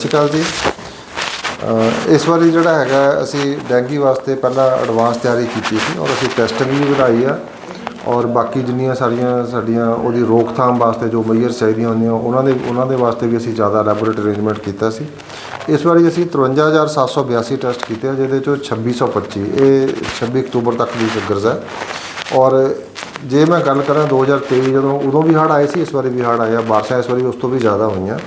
ਸਤਿ ਸ਼੍ਰੀ ਅਕਾਲ ਜੀ। ਇਸ ਵਾਰੀ ਜਿਹੜਾ ਹੈਗਾ, ਅਸੀਂ ਡੈਂਗੀ ਵਾਸਤੇ ਪਹਿਲਾਂ ਐਡਵਾਂਸ ਤਿਆਰੀ ਕੀਤੀ ਸੀ ਔਰ ਅਸੀਂ ਟੈਸਟਿੰਗ ਵੀ ਵਧਾਈ ਆ ਔਰ ਬਾਕੀ ਜਿੰਨੀਆਂ ਸਾਰੀਆਂ ਸਾਡੀਆਂ ਉਹਦੀ ਰੋਕਥਾਮ ਵਾਸਤੇ ਜੋ ਮਈਅਰ ਚਾਹੀਦੀਆਂ ਹੁੰਦੀਆਂ, ਉਹਨਾਂ ਦੇ ਉਹਨਾਂ ਦੇ ਵਾਸਤੇ ਵੀ ਅਸੀਂ ਜ਼ਿਆਦਾ ਲੈਬੋਰੇਟਰੀ ਅਰੇਂਜਮੈਂਟ ਕੀਤਾ ਸੀ। ਇਸ ਵਾਰੀ ਅਸੀਂ 53782 ਟੈਸਟ ਕੀਤੇ ਆ, ਜਿਹਦੇ ਚੋਂ 2625 ਇਹ 26 ਅਕਤੂਬਰ ਤੱਕ ਦੀ ਫਿਗਰਸ ਹੈ ਔਰ ਜੇ ਮੈਂ ਗੱਲ ਕਰਾਂ 2023 ਜਦੋਂ, ਉਦੋਂ ਵੀ ਹੜ੍ਹ ਆਏ ਸੀ, ਇਸ ਵਾਰੀ ਵੀ ਹੜ੍ਹ ਆਇਆ ਬਾਰਿਸ਼ਾਂ ਇਸ ਵਾਰੀ ਉਸ ਤੋਂ ਵੀ ਜ਼ਿਆਦਾ ਹੋਈਆਂ।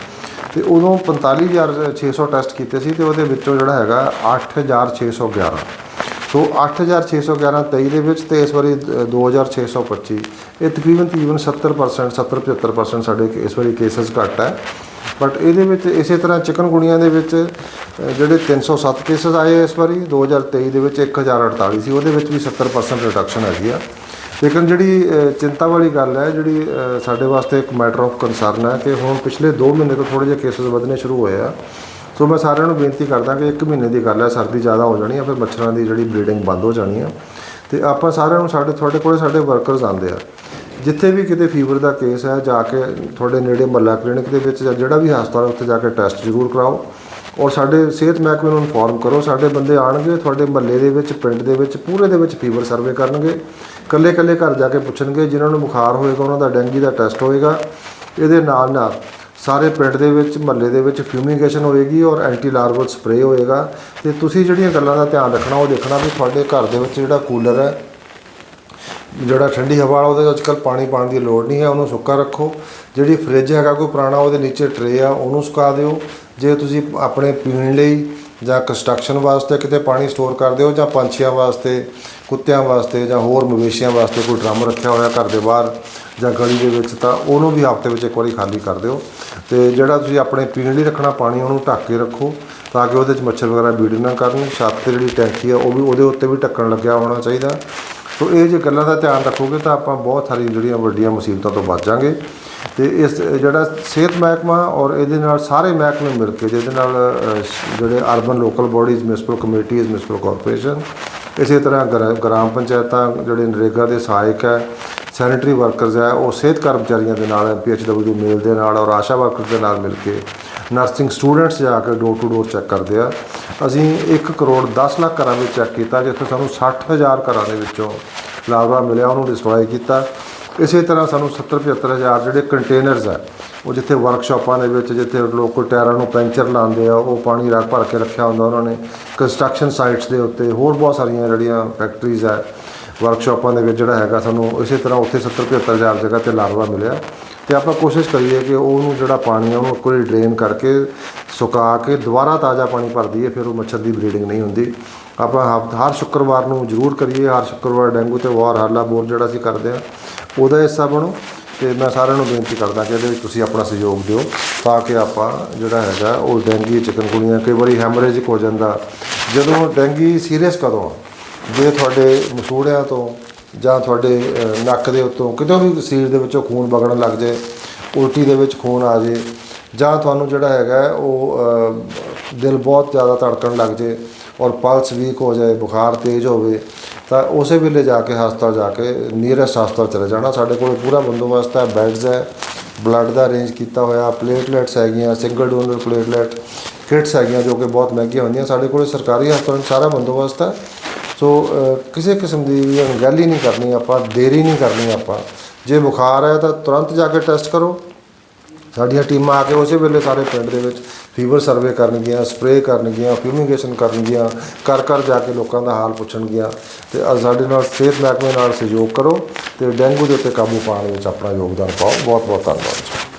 ਤੇ ਉਦੋਂ 45600 ਟੈਸਟ ਕੀਤੇ ਸੀ ਤੇ ਉਹਦੇ ਵਿੱਚੋਂ ਜਿਹੜਾ ਹੈਗਾ 8611 ਸੋ 8611 23 ਦੇ ਵਿੱਚ ਤੇ ਇਸ ਵਾਰੀ ਅ, 2625 ਇਹ ਤਕਰੀਬਨ ਤਕਰੀਬਨ 70% 70 75% ਸਾਡੇ ਇਸ ਵਾਰੀ ਕੇਸਸ ਘੱਟ ਹੈ। ਬਟ ਇਹਦੇ ਵਿੱਚ ਇਸੇ ਤਰ੍ਹਾਂ ਚਿਕਨ ਗੁਣੀਆਂ ਦੇ ਵਿੱਚ ਅ, ਜਿਹੜੇ 307 ਕੇਸਸ ਆਏ ਇਸ ਵਾਰੀ 2023 ਦੇ ਵਿੱਚ 1048 ਸੀ ਉਹਦੇ ਵਿੱਚ ਵੀ 70% ਰਿਡਕਸ਼ਨ ਹੈਗੀ ਆ। ਲੇਕਿਨ ਜਿਹੜੀ ਚਿੰਤਾ ਵਾਲੀ ਗੱਲ ਹੈ, ਜਿਹੜੀ ਸਾਡੇ ਵਾਸਤੇ ਇੱਕ ਮੈਟਰ ਆਫ ਕੰਸਰਨ ਹੈ ਕਿ ਹੁਣ ਪਿਛਲੇ 2 ਮਹੀਨੇ ਤੋਂ ਥੋੜੇ ਜਿਹੇ ਕੇਸਸ ਵਧਣੇ ਸ਼ੁਰੂ ਹੋਏ ਆ। ਸੋ ਮੈਂ ਸਾਰਿਆਂ ਨੂੰ ਬੇਨਤੀ ਕਰਦਾ ਕਿ 1 ਮਹੀਨੇ ਦੀ ਗੱਲ ਹੈ, ਸਰਦੀ ਜ਼ਿਆਦਾ ਹੋ ਜਾਣੀ ਆ, ਫਿਰ ਮੱਛਰਾਂ ਦੀ ਜਿਹੜੀ ਬਰੀਡਿੰਗ ਬੰਦ ਹੋ ਜਾਣੀ ਆ। ਤੇ ਆਪਾਂ ਸਾਰਿਆਂ ਨੂੰ ਸਾਡੇ, ਤੁਹਾਡੇ ਕੋਲੇ ਸਾਡੇ ਵਰਕਰਸ ਆਉਂਦੇ ਆ। ਜਿੱਥੇ ਵੀ ਕਿਤੇ ਫੀਵਰ ਦਾ ਕੇਸ ਹੈ, ਜਾ ਕੇ ਤੁਹਾਡੇ ਨੇੜੇ ਮੱਲਾ ਕਲੀਨਿਕ ਦੇ ਵਿੱਚ ਜਾਂ ਜਿਹੜਾ ਵੀ ਹਸਪਤਾਲ ਉੱਥੇ ਜਾ ਕੇ ਟੈਸਟ ਜ਼ਰੂਰ ਕਰਾਓ। ਔਰ ਸਾਡੇ ਸਿਹਤ ਮਹਿਕਮੇ ਨੂੰ ਇਨਫੋਰਮ ਕਰੋ, ਸਾਡੇ ਬੰਦੇ ਆਣਗੇ ਤੁਹਾਡੇ ਮਹੱਲੇ ਦੇ ਵਿੱਚ, ਪਿੰਡ ਦੇ ਵਿੱਚ, ਪੂਰੇ ਦੇ ਵਿੱਚ ਫੀਵਰ ਸਰਵੇ ਕਰਨਗੇ। ਕੱਲੇ ਕੱਲੇ ਘਰ ਜਾ ਕੇ ਪੁੱਛਣਗੇ, ਜਿਨ੍ਹਾਂ ਨੂੰ ਬੁਖਾਰ ਹੋਏਗਾ, ਉਹਨਾਂ ਦਾ ਡੈਂਗੀ ਦਾ ਟੈਸਟ ਹੋਏਗਾ। ਇਹਦੇ ਨਾਲ ਨਾਲ ਸਾਰੇ ਪਿੰਡ ਦੇ ਵਿੱਚ, ਮਹੱਲੇ ਦੇ ਵਿੱਚ ਫਿਊਮੀਗੇਸ਼ਨ ਹੋਏਗੀ ਔਰ ਐਂਟੀ ਲਾਰਵਲ ਸਪਰੇ ਹੋਏਗਾ। ਤੇ ਤੁਸੀਂ ਜਿਹੜੀਆਂ ਗੱਲਾਂ ਦਾ ਧਿਆਨ ਰੱਖਣਾ, ਉਹ ਦੇਖਣਾ ਵੀ ਤੁਹਾਡੇ ਘਰ ਦੇ ਵਿੱਚ ਜਿਹੜਾ ਕੂਲਰ ਹੈ, ਜਿਹੜਾ ਠੰਡੀ ਹਵਾ ਵਾਲਾ, ਉਹਦੇ ਵਿੱਚ ਕੱਲ ਪਾਣੀ ਪਾਉਣ ਦੀ ਲੋੜ ਨਹੀਂ ਹੈ, ਉਹਨੂੰ ਸੁੱਕਾ ਰੱਖੋ। ਜਿਹੜੀ ਫ੍ਰਿਜ ਹੈਗਾ, ਕੋਈ ਪੁਰਾਣਾ, ਉਹਦੇ ਨੀਚੇ ਟਰੇ ਆ, ਉਹਨੂੰ ਸੁਕਾ ਦਿਓ। ਜੇ ਤੁਸੀਂ ਆਪਣੇ ਪੀਣ ਲਈ ਜਾਂ ਕੰਸਟਰਕਸ਼ਨ ਵਾਸਤੇ ਕਿਤੇ ਪਾਣੀ ਸਟੋਰ ਕਰਦੇ ਹੋ ਜਾਂ ਪੰਛੀਆਂ ਵਾਸਤੇ, ਕੁੱਤਿਆਂ ਵਾਸਤੇ ਜਾਂ ਹੋਰ ਮਵੇਸ਼ੀਆਂ ਵਾਸਤੇ ਕੋਈ ਡਰਮ ਰੱਖਿਆ ਹੋਇਆ ਘਰ ਦੇ ਬਾਹਰ ਜਾਂ ਗਲੀ ਦੇ ਵਿੱਚ, ਤਾਂ ਉਹਨੂੰ ਵੀ ਹਫ਼ਤੇ ਵਿੱਚ ਇੱਕ ਵਾਰੀ ਖਾਲੀ ਕਰ ਦਿਓ ਤੇ ਜਿਹੜਾ ਤੁਸੀਂ ਆਪਣੇ ਪੀਣ ਲਈ ਰੱਖਣਾ ਪਾਣੀ, ਉਹਨੂੰ ਢੱਕ ਕੇ ਰੱਖੋ ਤਾਂ ਕਿ ਉਹਦੇ ਵਿੱਚ ਮੱਛਰ ਵਗੈਰਾ ਬੀੜ ਨਾ ਕਰਨ। ਛੱਤ ਤੇ ਜਿਹੜੀ ਟੈਂਕੀ ਆ, ਉਹ ਵੀ ਉਹਦੇ ਉੱਤੇ ਵੀ ਢੱਕਣ ਲੱਗਿਆ ਹੋਣਾ ਚਾਹੀਦਾ। ਸੋ ਇਹ ਜੇ ਗੱਲਾਂ ਦਾ ਧਿਆਨ ਰੱਖੋਗੇ ਤਾਂ ਆਪਾਂ ਬਹੁਤ ਸਾਰੀ ਜਿਹੜੀਆਂ ਵੱਡੀਆਂ ਮੁਸੀਬਤਾਂ ਤੋਂ ਬਚ ਜਾਾਂਗੇ ਤੇ ਇਸ ਜਿਹੜਾ ਸਿਹਤ ਮਹਿਕਮਾ ਔਰ ਇਹਦੇ ਨਾਲ ਸਾਰੇ ਮਹਿਕਮੇ ਮਿਲ ਕੇ, ਜਿਹਦੇ ਨਾਲ ਜਿਹੜੇ urban local bodies municipal committees municipal corporation ਇਸੇ ਤਰ੍ਹਾਂ ਗ੍ਰਾ- ਗ੍ਰਾਮ ਪੰਚਾਇਤਾਂ, ਜਿਹੜੇ ਨਰੇਗਾ ਦੇ ਸਹਾਇਕ ਹੈ ਸੈਨੇਟਰੀ ਵਰਕਰਸ ਹੈ, ਉਹ ਸਿਹਤ ਕਰਮਚਾਰੀਆਂ ਦੇ ਨਾਲ ਪੀਐਚਡਬਲਯੂ ਮੇਲ ਦੇ ਨਾਲ ਔਰ ਆਸ਼ਾ ਵਰਕਰ ਦੇ ਨਾਲ ਮਿਲ ਕੇ ਨਰਸਿੰਗ ਸਟੂਡੈਂਟਸ ਜਾ ਕੇ ਡੋਰ ਟੂ ਡੋਰ ਚੈੱਕ ਕਰਦੇ ਆ। ਅਸੀਂ 1 ਕਰੋੜ 10 ਲੱਖ ਘਰਾਂ ਵਿੱਚ ਚੈੱਕ ਕੀਤਾ, ਜਿੱਥੇ ਸਾਨੂੰ 60000 ਘਰਾਂ ਦੇ ਵਿੱਚੋਂ ਲਾਰਵਾ ਮਿਲਿਆ, ਉਹਨੂੰ ਡਿਸਟਰੋਏ ਕੀਤਾ। ਇਸੇ ਤਰ੍ਹਾਂ ਸਾਨੂੰ 70 75000 ਜਿਹੜੇ ਕੰਟੇਨਰਸ ਆ, ਉਹ ਜਿੱਥੇ ਵਰਕਸ਼ਾਪਾਂ ਦੇ ਵਿੱਚ, ਜਿੱਥੇ ਲੋਕ ਕੋਈ ਟਾਇਰਾਂ ਨੂੰ ਪੈਂਚਰ ਲਾਉਂਦੇ ਆ, ਉਹ ਪਾਣੀ ਰੱਖ ਭਰ ਕੇ ਰੱਖਿਆ ਹੁੰਦਾ ਉਹਨਾਂ ਨੇ। ਕੰਸਟਰਕਸ਼ਨ ਸਾਈਟਸ ਦੇ ਉੱਤੇ ਹੋਰ ਬਹੁਤ ਸਾਰੀਆਂ ਜਿਹੜੀਆਂ ਫੈਕਟਰੀਜ਼ ਆ ਵਰਕਸ਼ਾਪਾਂ ਦੇ ਵਿੱਚ ਜਿਹੜਾ ਹੈਗਾ ਸਾਨੂੰ ਇਸੇ ਤਰ੍ਹਾਂ ਉੱਥੇ 70 75000 ਜਗ੍ਹਾ ਤੇ ਲਾਰਵਾ ਮਿਲਿਆ। ਤੇ ਆਪਾਂ ਕੋਸ਼ਿਸ਼ ਕਰੀਏ ਕਿ ਉਹਨੂੰ ਜਿਹੜਾ ਪਾਣੀ ਆ, ਉਹਨੂੰ ਇੱਕ ਵਾਰੀ ਡਰੇਨ ਕਰਕੇ ਸੁਕਾ ਕੇ ਦੁਬਾਰਾ ਤਾਜ਼ਾ ਪਾਣੀ ਭਰ ਦਈਏ, ਫਿਰ ਉਹ ਮੱਛਰ ਦੀ ਬਰੀਡਿੰਗ ਨਹੀਂ ਹੁੰਦੀ। ਆਪਾਂ ਹਰ ਸ਼ੁੱਕਰਵਾਰ ਨੂੰ ਜ਼ਰੂਰ ਕਰੀਏ, ਹਰ ਸ਼ੁੱਕਰਵਾਰ ਡੈਂਗੂ ਤੇ ਵਾਰ ਹਾਲਾ ਬੋਰ ਜਿਹੜਾ ਅਸੀਂ ਕਰਦੇ ਆ ਉਹਦਾ ਹਿੱਸਾ ਬਣੋ ਤੇ ਮੈਂ ਸਾਰਿਆਂ ਨੂੰ ਬੇਨਤੀ ਕਰਦਾ ਕਿ ਇਹਦੇ ਵਿੱਚ ਤੁਸੀਂ ਆਪਣਾ ਸਹਿਯੋਗ ਦਿਓ ਤਾਂ ਕਿ ਆਪਾਂ ਜਿਹੜਾ ਹੈਗਾ ਉਹ ਡੈਂਗੀ ਚਿਕਨਗੁਣੀਆ, ਕਈ ਵਾਰੀ ਹੈਮਰੇਜਿਕ ਹੋ ਜਾਂਦਾ ਜਦੋਂ ਡੈਂਗੀ ਸੀਰੀਅਸ ਕਦੋਂ ਆ? ਜੇ ਤੁਹਾਡੇ ਮਸੂੜਿਆਂ ਤੋਂ ਜਾਂ ਤੁਹਾਡੇ ਨੱਕ ਦੇ ਉੱਤੋਂ ਕਿਤੋਂ ਵੀ ਸਰੀਰ ਦੇ ਵਿੱਚੋਂ ਖੂਨ ਵਗਣ ਲੱਗ ਜਾਏ ਉਲਟੀ ਦੇ ਵਿੱਚ ਖੂਨ ਆ ਜੇ, ਜਾਂ ਤੁਹਾਨੂੰ ਜਿਹੜਾ ਹੈਗਾ ਉਹ ਦਿਲ ਬਹੁਤ ਜ਼ਿਆਦਾ ਧੜਕਣ ਲੱਗ ਜੇ ਔਰ ਪਲਸ ਵੀਕ ਹੋ ਜਾਏ, ਬੁਖਾਰ ਤੇਜ਼ ਹੋਵੇ ਤਾਂ ਉਸੇ ਵੇਲੇ ਜਾ ਕੇ ਹਸਪਤਾਲ ਜਾ ਕੇ ਨੀਅਰੈਸਟ ਹਸਪਤਾਲ ਚਲੇ ਜਾਣਾ। ਸਾਡੇ ਕੋਲ ਪੂਰਾ ਬੰਦੋਬਸਤ ਹੈ, ਬੈਡਸ ਹੈ, ਬਲੱਡ ਦਾ ਅਰੇਂਜ ਕੀਤਾ ਹੋਇਆ, ਪਲੇਟਲੈਟਸ ਹੈਗੀਆਂ ਸਿੰਗਲ ਡੋਨਰ ਪਲੇਟਲੈਟ, ਕਿਟਸ ਹੈਗੀਆਂ ਜੋ ਕਿ ਬਹੁਤ ਮਹਿੰਗੀਆਂ ਹੁੰਦੀਆਂ। ਸਾਡੇ ਕੋਲ ਸਰਕਾਰੀ ਹਸਪਤਾਲ ਸਾਰਾ ਬੰਦੋਬਸਤ ਹੈ। ਸੋ ਕਿਸੇ ਕਿਸਮ ਦੀ ਅਣਗਹਿਲੀ ਨਹੀਂ ਕਰਨੀ ਆਪਾਂ, ਦੇਰੀ ਨਹੀਂ ਕਰਨੀ ਆਪਾਂ। ਜੇ ਬੁਖਾਰ ਹੈ ਤਾਂ ਤੁਰੰਤ ਜਾ ਕੇ ਟੈਸਟ ਕਰੋ। ਸਾਡੀਆਂ ਟੀਮਾਂ ਆ ਕੇ ਉਸੇ ਵੇਲੇ ਸਾਰੇ ਪਿੰਡ ਦੇ ਵਿੱਚ ਫੀਵਰ ਸਰਵੇ ਕਰਨਗੀਆਂ ਸਪਰੇਅ ਕਰਨਗੀਆਂ ਫਿਊਮੀਗੇਸ਼ਨ ਕਰਨਗੀਆਂ, ਘਰ ਘਰ ਜਾ ਕੇ ਲੋਕਾਂ ਦਾ ਹਾਲ ਪੁੱਛਣਗੀਆਂ ਤੇ ਸਾਡੇ ਨਾਲ ਸਿਹਤ ਮਹਿਕਮੇ ਨਾਲ ਸਹਿਯੋਗ ਕਰੋ ਤੇ ਡੈਂਗੂ ਦੇ ਉੱਤੇ ਕਾਬੂ ਪਾਉਣ ਵਿੱਚ ਆਪਣਾ ਯੋਗਦਾਨ ਪਾਓ। ਬਹੁਤ ਬਹੁਤ ਧੰਨਵਾਦ